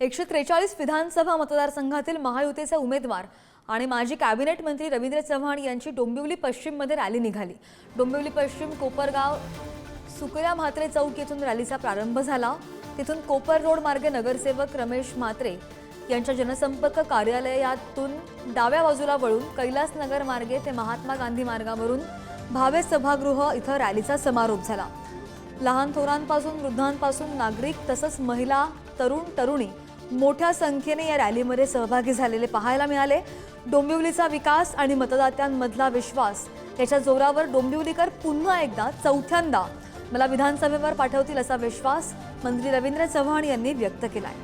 एकशे त्रेचाळीस विधानसभा मतदारसंघातील महायुतीचे उमेदवार आणि माजी कॅबिनेट मंत्री रवींद्र चव्हाण यांची डोंबिवली पश्चिममध्ये रॅली निघाली. डोंबिवली पश्चिम कोपरगाव सुकया म्हात्रे चौक येथून रॅलीचा प्रारंभ झाला. तिथून कोपर रोड मार्गे नगरसेवक रमेश म्हात्रे यांच्या जनसंपर्क कार्यालयातून डाव्या बाजूला वळून कैलासनगर मार्गे ते महात्मा गांधी मार्गावरून भावे सभागृह इथं रॅलीचा समारोप झाला. लहान थोरांपासून वृद्धांपासून नागरिक तसंच महिला तरुण तरुणी मोठ्या संख्येने या रॅलीमध्ये सहभागी झालेले पाहायला मिळाले. डोंबिवलीचा विकास आणि मतदात्यांमधला विश्वास याच्या जोरावर डोंबिवलीकर पुन्हा एकदा चौथ्यांदा मला विधानसभेवर पाठवतील असा विश्वास मंत्री रवींद्र चव्हाण यांनी व्यक्त केलाय.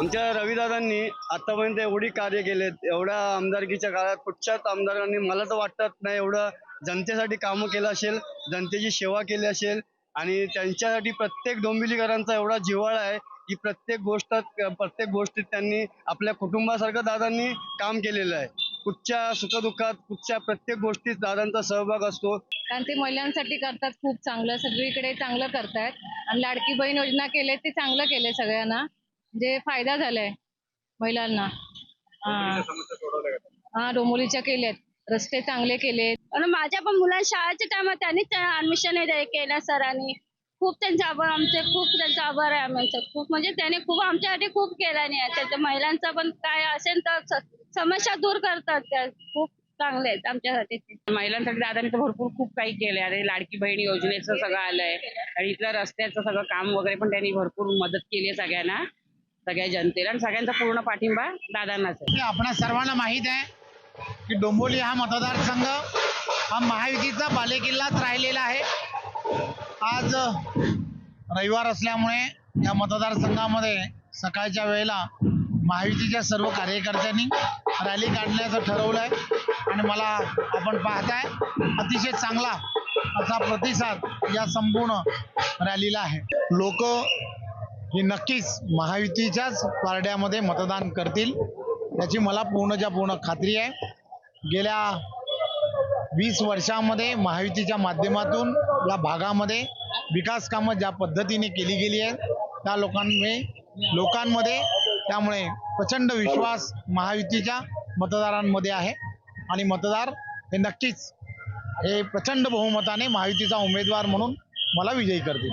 आमच्या रविदादांनी आतापर्यंत एवढी कार्य केलेत एवढ्या आमदारकीच्या काळात कुठच्याच आमदारांनी मला तर वाटत नाही एवढं जनतेसाठी कामं केलं असेल जनतेची सेवा केली असेल आणि त्यांच्यासाठी प्रत्येक डोंबिवलीकरांचा एवढा जिव्हाळा आहे. की प्रत्येक गोष्टात प्रत्येक गोष्टीत त्यांनी आपल्या कुटुंबासारखं दादांनी काम केलेलं आहे. कुठच्या सुखदुःखात कुठच्या प्रत्येक गोष्टीत दादांचा सहभाग असतो. कारण ते महिलांसाठी करतात खूप चांगलं सगळीकडे चांगलं करतायत. आणि लाडकी बहीण योजना केले ते चांगलं केले सगळ्यांना. म्हणजे फायदा झालाय महिलांना. हा. हा डोंबिवलीच्या केलेत रस्ते चांगले केलेत. आणि माझ्या पण मुलांच्या शाळेच्या टायमात त्यांनीच ऍडमिशन केलं सरांनी. खूप त्यांचा आभार आमचे खूप त्यांचा आभार आहे आमचा खूप म्हणजे त्याने खूप आमच्यासाठी खूप केला नाही त्याच्या महिलांचा पण काय असेल तर स- समस्या दूर करतात त्या. खूप चांगले आहेत आमच्यासाठी ते. महिलांसाठी दादांनी तर भरपूर खूप काही केलंय. आणि लाडकी बहीण योजनेचं सगळं आलंय. आणि इथलं रस्त्याचं सगळं काम वगैरे पण त्यांनी भरपूर मदत केली आहे सगळ्यांना. सगळ्या जनतेला आणि सगळ्यांचा पूर्ण पाठिंबा दादांनाच आहे. की आपणा सर्वांना माहीत आहे की डोंबिवली हा मतदारसंघ हा महायुतीचा बालेकिल्लाच राहिलेला आहे. आज रविवार असल्यामुळे या मतदारसंघामध्ये सकाळच्या वेळेला महायुतीच्या सर्व कार्यकर्त्यांनी रॅली काढण्याचं ठरवलं आहे आणि मला आपण पाहताय अतिशय चांगला असा प्रतिसाद या संपूर्ण रॅलीला आहे. लोक ही नक्कीच महायुतीच्याच पारड्यामध्ये मतदान करतील याची मला पूर्णच्या पूर्ण खात्री आहे. गेल्या वीस वर्षामध्ये महायुतीच्या माध्यमातून या भागामध्ये विकास कामं ज्या पद्धतीने केली गेली आहेत त्या लोकांमुळे लोकांमध्ये त्यामुळे प्रचंड विश्वास महायुतीच्या मतदारांमध्ये आहे. आणि मतदार हे नक्कीच हे प्रचंड बहुमताने महायुतीचा उमेदवार म्हणून मला विजयी करतील.